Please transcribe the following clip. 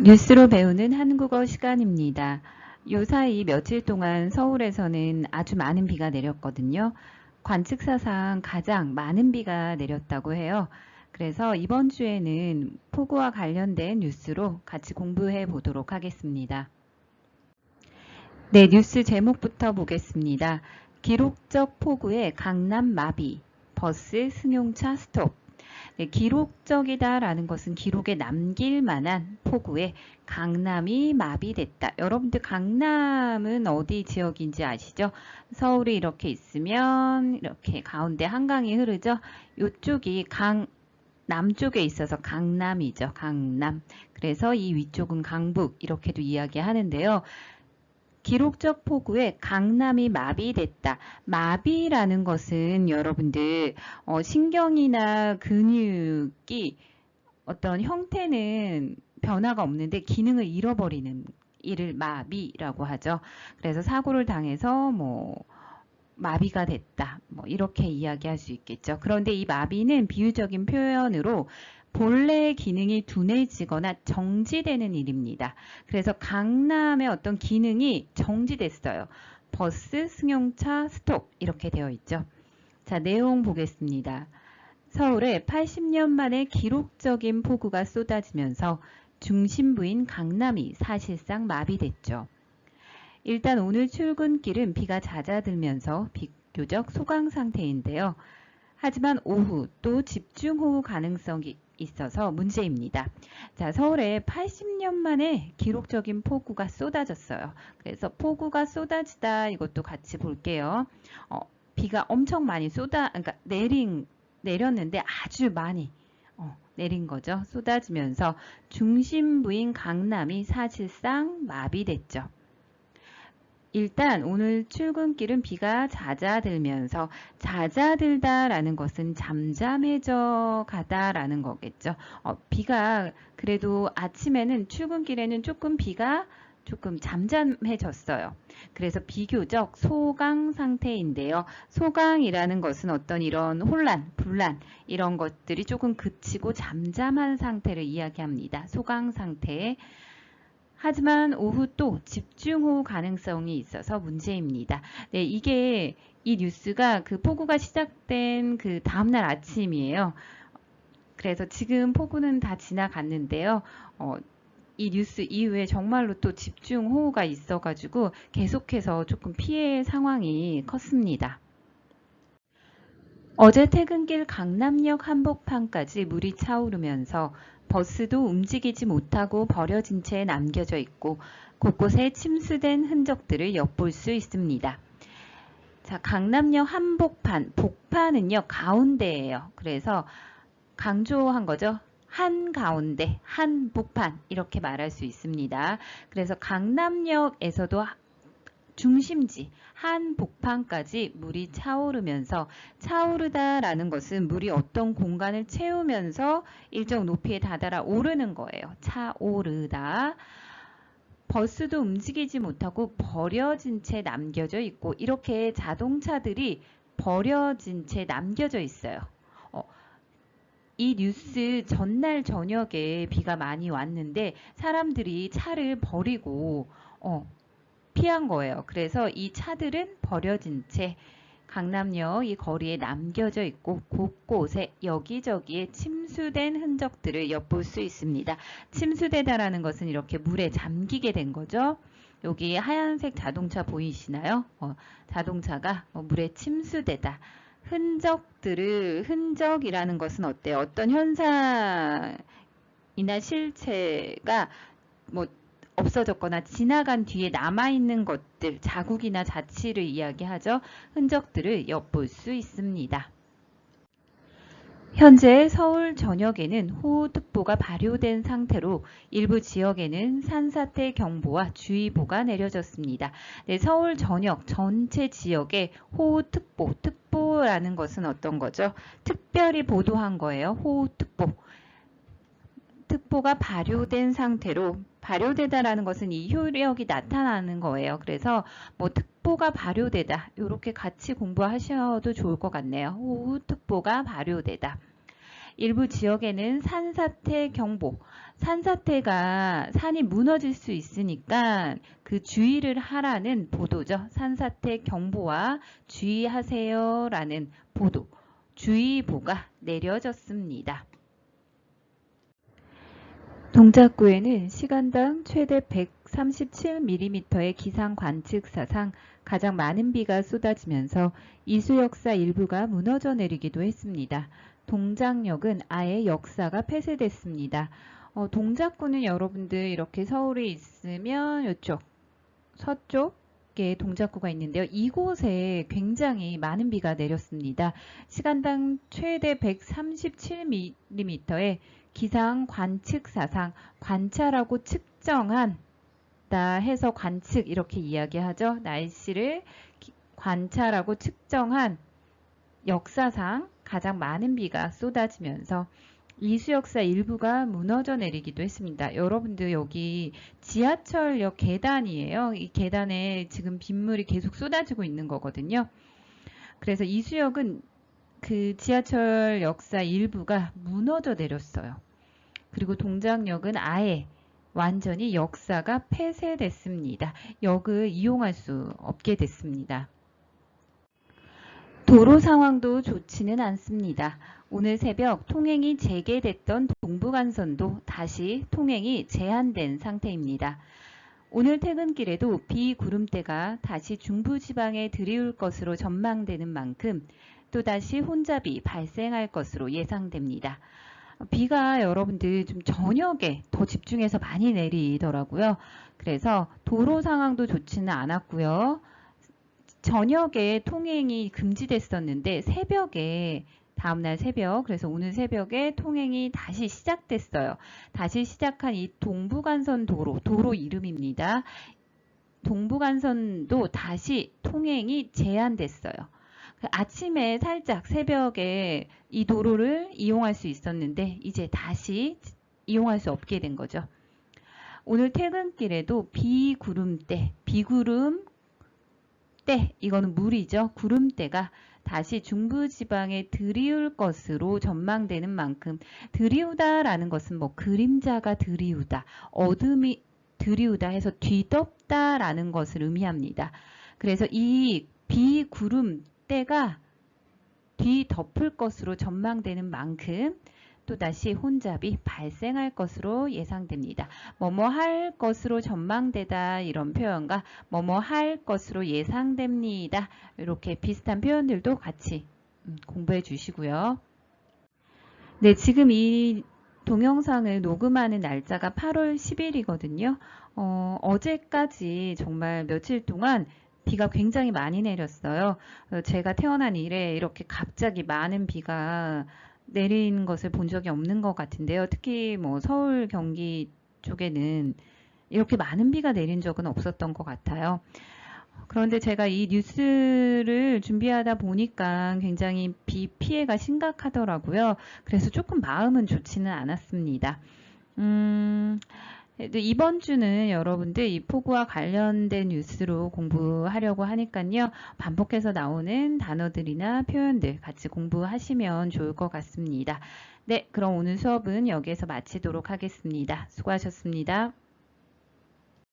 뉴스로 배우는 한국어 시간입니다. 요사이 며칠 동안 서울에서는 아주 많은 비가 내렸거든요. 관측사상 가장 많은 비가 내렸다고 해요. 그래서 이번 주에는 폭우와 관련된 뉴스로 같이 공부해 보도록 하겠습니다. 네, 뉴스 제목부터 보겠습니다. 기록적 폭우에 강남 마비, 버스 승용차 스톱. 네, 기록적이다라는 것은 기록에 남길 만한 폭우에 강남이 마비됐다. 여러분들 강남은 어디 지역인지 아시죠? 서울이 이렇게 있으면 이렇게 가운데 한강이 흐르죠? 이쪽이 강 남쪽에 있어서 강남이죠. 강남. 그래서 이 위쪽은 강북 이렇게도 이야기하는데요. 기록적 폭우에 강남이 마비됐다. 마비라는 것은 여러분들 어, 신경이나 근육이 어떤 형태는 변화가 없는데 기능을 잃어버리는 이를 마비라고 하죠. 그래서 사고를 당해서 뭐 마비가 됐다. 뭐 이렇게 이야기할 수 있겠죠. 그런데 이 마비는 비유적인 표현으로 본래의 기능이 둔해지거나 정지되는 일입니다. 그래서 강남의 어떤 기능이 정지됐어요. 버스, 승용차, 스톱 이렇게 되어 있죠. 자, 내용 보겠습니다. 서울에 80년 만에 기록적인 폭우가 쏟아지면서 중심부인 강남이 사실상 마비됐죠. 일단 오늘 출근길은 비가 잦아들면서 비교적 소강 상태인데요. 하지만 오후 또 집중호우 가능성이 있어서 문제입니다. 자, 서울에 80년 만에 기록적인 폭우가 쏟아졌어요. 그래서 폭우가 쏟아지다 이것도 같이 볼게요. 어, 비가 엄청 많이 쏟아, 그러니까 내린, 내렸는데 아주 많이 어, 내린 거죠. 쏟아지면서 중심부인 강남이 사실상 마비됐죠. 일단 오늘 출근길은 비가 잦아들면서 잦아들다라는 것은 잠잠해져 가다라는 거겠죠. 어, 비가 그래도 아침에는 출근길에는 조금 비가 조금 잠잠해졌어요. 그래서 비교적 소강 상태인데요. 소강이라는 것은 어떤 이런 혼란, 분란 이런 것들이 조금 그치고 잠잠한 상태를 이야기합니다. 소강 상태. 하지만 오후 또 집중호우 가능성이 있어서 문제입니다. 네, 이게 이 뉴스가 그 폭우가 시작된 그 다음날 아침이에요. 그래서 지금 폭우는 다 지나갔는데요. 어, 이 뉴스 이후에 정말로 또 집중호우가 있어가지고 계속해서 조금 피해 상황이 컸습니다. 어제 퇴근길 강남역 한복판까지 물이 차오르면서 버스도 움직이지 못하고 버려진 채 남겨져 있고 곳곳에 침수된 흔적들을 엿볼 수 있습니다. 자, 강남역 한복판, 복판은요, 가운데예요. 그래서 강조한 거죠. 한 가운데, 한 복판 이렇게 말할 수 있습니다. 그래서 강남역에서도 중심지 한 복판까지 물이 차오르면서 차오르다라는 것은 물이 어떤 공간을 채우면서 일정 높이에 다다라 오르는 거예요. 차오르다. 버스도 움직이지 못하고 버려진 채 남겨져 있고 이렇게 자동차들이 버려진 채 남겨져 있어요. 어, 이 뉴스 전날 저녁에 비가 많이 왔는데 사람들이 차를 버리고 어, 피한 거예요. 그래서 이 차들은 버려진 채 강남역 이 거리에 남겨져 있고 곳곳에 여기저기에 침수된 흔적들을 엿볼 수 있습니다. 침수되다라는 것은 이렇게 물에 잠기게 된 거죠. 여기 하얀색 자동차 보이시나요? 어, 자동차가 어, 물에 침수되다. 흔적들을 흔적이라는 것은 어때요? 어떤 현상이나 실체가 뭐 없어졌거나 지나간 뒤에 남아있는 것들, 자국이나 자취를 이야기하죠. 흔적들을 엿볼 수 있습니다. 현재 서울 전역에는 호우특보가 발효된 상태로 일부 지역에는 산사태 경보와 주의보가 내려졌습니다. 네, 서울 전역 전체 지역에 호우특보, 특보라는 것은 어떤 거죠? 특별히 보도한 거예요. 호우특보. 특보가 발효된 상태로 발효되다라는 것은 이 효력이 나타나는 거예요. 그래서 뭐 특보가 발효되다 이렇게 같이 공부하셔도 좋을 것 같네요. 호우 특보가 발효되다. 일부 지역에는 산사태 경보, 산사태가 산이 무너질 수 있으니까 그 주의를 하라는 보도죠. 산사태 경보와 주의하세요라는 보도, 주의보가 내려졌습니다. 동작구에는 시간당 최대 137mm의 기상 관측 사상 가장 많은 비가 쏟아지면서 이수 역사 일부가 무너져 내리기도 했습니다. 동작역은 아예 역사가 폐쇄됐습니다. 어, 동작구는 여러분들 이렇게 서울에 있으면 이쪽 서쪽에 동작구가 있는데요. 이곳에 굉장히 많은 비가 내렸습니다. 시간당 최대 137mm의 기상 관측 사상 관찰하고 측정한 다 해서 관측 이렇게 이야기하죠. 날씨를 관찰하고 측정한 역사상 가장 많은 비가 쏟아지면서 이수 역사 일부가 무너져 내리기도 했습니다. 여러분들 여기 지하철역 계단이에요. 이 계단에 지금 빗물이 계속 쏟아지고 있는 거거든요. 그래서 이수역은 그 지하철 역사 일부가 무너져 내렸어요. 그리고 동작역은 아예 완전히 역사가 폐쇄됐습니다. 역을 이용할 수 없게 됐습니다. 도로 상황도 좋지는 않습니다. 오늘 새벽 통행이 재개됐던 동부간선도 다시 통행이 제한된 상태입니다. 오늘 퇴근길에도 비구름대가 다시 중부지방에 들이올 것으로 전망되는 만큼 또다시 혼잡이 발생할 것으로 예상됩니다. 비가 여러분들 좀 저녁에 더 집중해서 많이 내리더라고요. 그래서 도로 상황도 좋지는 않았고요. 저녁에 통행이 금지됐었는데 새벽에 다음날 새벽 그래서 오늘 새벽에 통행이 다시 시작됐어요. 다시 시작한 이 동부간선 도로 도로 이름입니다. 동부간선도 다시 통행이 제한됐어요. 그 아침에 살짝 새벽에 이 도로를 이용할 수 있었는데 이제 다시 이용할 수 없게 된 거죠. 오늘 퇴근길에도 비구름대, 비구름 때, 이거는 물이죠. 구름대가 다시 중부지방에 들이울 것으로 전망되는 만큼 들이우다라는 것은 뭐 그림자가 들이우다, 어둠이 들이우다 해서 뒤덮다라는 것을 의미합니다. 그래서 이 비구름 때가 뒤덮을 것으로 전망되는 만큼 또다시 혼잡이 발생할 것으로 예상됩니다. 뭐뭐 할 것으로 전망되다 이런 표현과 뭐뭐 할 것으로 예상됩니다. 이렇게 비슷한 표현들도 같이 음, 공부해 주시고요. 네, 지금 이 동영상을 녹음하는 날짜가 8월 10일이거든요. 어, 어제까지 정말 며칠 동안 비가 굉장히 많이 내렸어요. 어, 제가 태어난 이래 이렇게 갑자기 많은 비가 내린 것을 본 적이 없는 것 같은데요. 특히 뭐 서울, 경기 쪽에는 이렇게 많은 비가 내린 적은 없었던 것 같아요. 그런데 제가 이 뉴스를 준비하다 보니까 굉장히 비 피해가 심각하더라고요. 그래서 조금 마음은 좋지는 않았습니다. 음, 이번 주는 여러분들 이 폭우와 관련된 뉴스로 공부하려고 하니까요. 반복해서 나오는 단어들이나 표현들 같이 공부하시면 좋을 것 같습니다. 네, 그럼 오늘 수업은 여기에서 마치도록 하겠습니다. 수고하셨습니다.